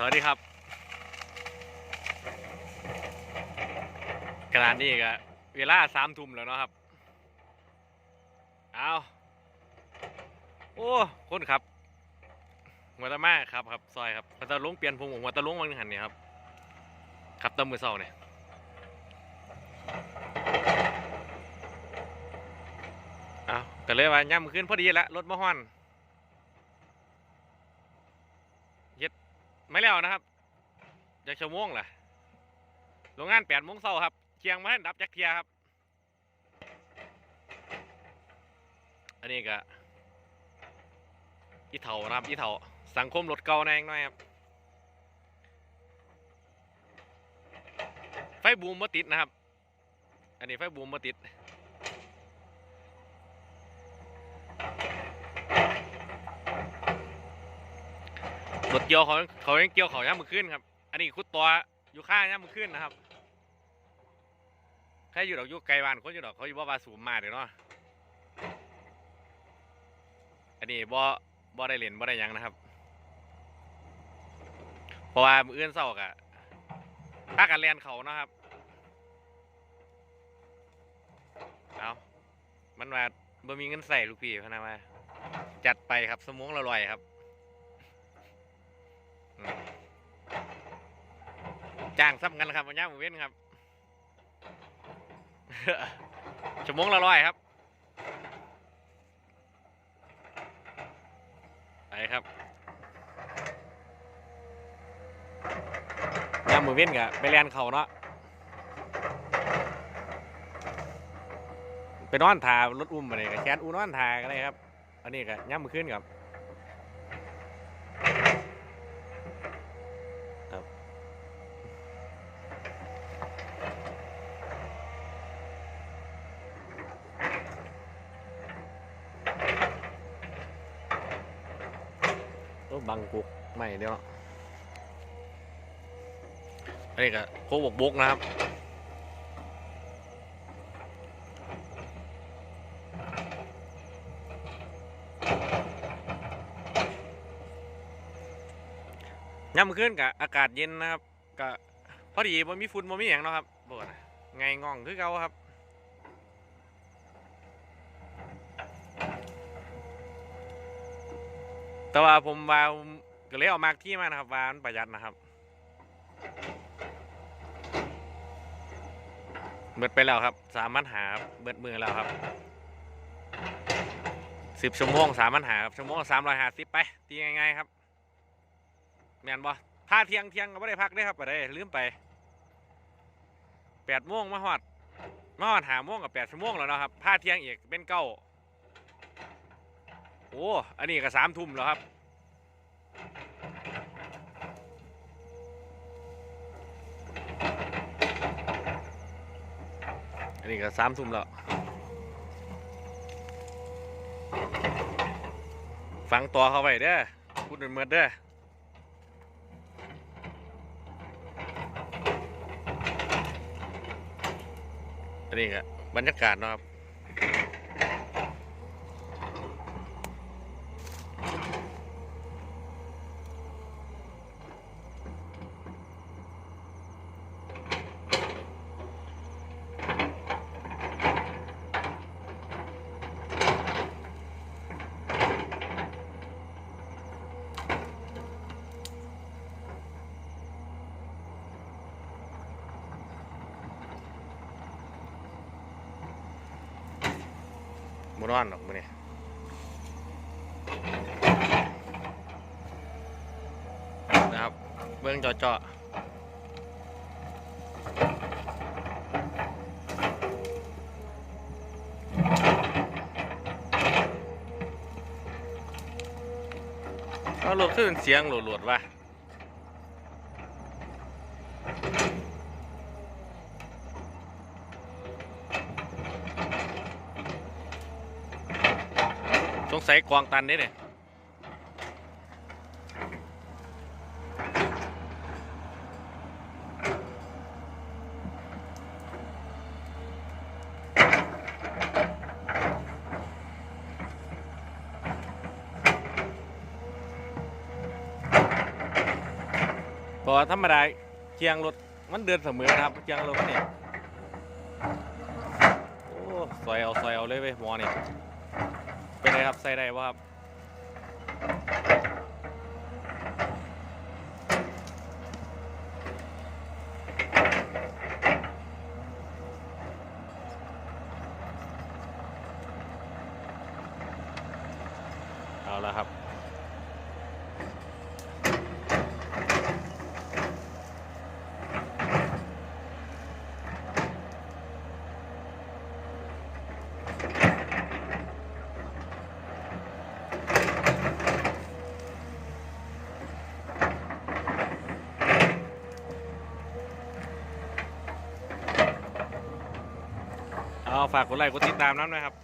สวัสดีครับขนาดนี้ก็เวลาสามทุ่มแล้วเนาะครับ เอาโอ้คนครับ หัวตะมาครับครับซอยครับหัวตะลุงเปลี่ยนผมหัวตะลุงวันหันเนี่ยครับครับตะมือเศร้าเนี่ยเอาก็เลยว่าย่ำขึ้นพอดีละรถมาฮอน ไม่แล้วนะครับจากชั่วโมงล่ะโรงงานแปดโมงเช้าครับเชียงมาให้ดับจักเทียครับ อันนี้ก็อีเถานะครับอีเถาสังคมรถเก่าแนงหน่อยครับ ไฟบูมมาติดนะครับ อันนี้ไฟบูมมาติด เกี่ยวเขาเขายังเกี่ยวเขาย่ามมือขึ้นครับ อันนี้คุดตัวอยู่ข้างย่ามมือขึ้นนะครับแค่อยู่ดอกอยู่ไกลบ้านคนอยู่ดอกเขาอยู่บ่บาสูมมาเดี๋ยวเนาะอันนี้บ่บ่ได้เล่นบ่ได้ยังนะครับ เพราะว่ามืออื่นเศร้ากะถ้ากันเรียนเขาเนาะครับเอามันว่าบ่มีเงินใส่ลูกพี่พนะว่าจัดไปครับสมองละลอยครับ จ้างซ้ำกันครับวันย่างหมูเว้นครับ ชั่วโมงละร้อยครับไปครับย่างหมูเว้นกะไปเรียนเขาเนาะไปนอนทารถอุ้มมาเลยกับแคนอูนอนทากันเลยครับ อันนี้ก็ย่างมือขึ้นครับ บังกุกไม่เดียวอันนี้ก็โคบกบกนะครับย่ำขึ้นกับอากาศเย็นนะครับก็พอดีบ่มีฝุ่นบ่มีอย่างเนาะครับบ่นไงง่องคือเก่าครับ แต่ว่าผมว่าก็เลยเอามากที่มานะครับว่ามันประหยัดนะครับเบิดไปแล้วครับสามปัญหาเบิดมือแล้วครับสิบชั่วโมงสามปัญหาครับชั่วโมงสามร้อยหาสิบไปตีง่ายๆครับแมนบ่ถ้าเที่ยงเที่ยงก็ไม่ได้พักได้ครับไปได้ลืมไปแปดโมงมาฮอดมาฮอดหาโมงกับแปดชั่วโมงแล้วเนาะครับถ้าเที่ยงอีกเป็นเก้า อ้อันนี้ก็สามทุ่มแล้วครับ อันนี้ก็สามทุ่มแล้ว ฟังตัวเขาไปเด้อพูดเหมือนเด้ออันนี้ก็บรรยากาศนะครับ นอนหรอกมื้อนี้นะครับ เบิ่งเจาะๆเอารถขึ้นเสียงโหลดๆว่ะ สงสัยกวางตันนี่เนี่ยพราะว่าธรรมดาเคียงรถมันเดินเสมอนะครับเคียงรถมันนี่โอ้ซอยเอาซอยเอาเลยเว้ยมอนี่เป็นไรครับใส่ได้ป่ะครับเอาละครับ ฝากกดไลค์กดติดตามน้ำนะครับ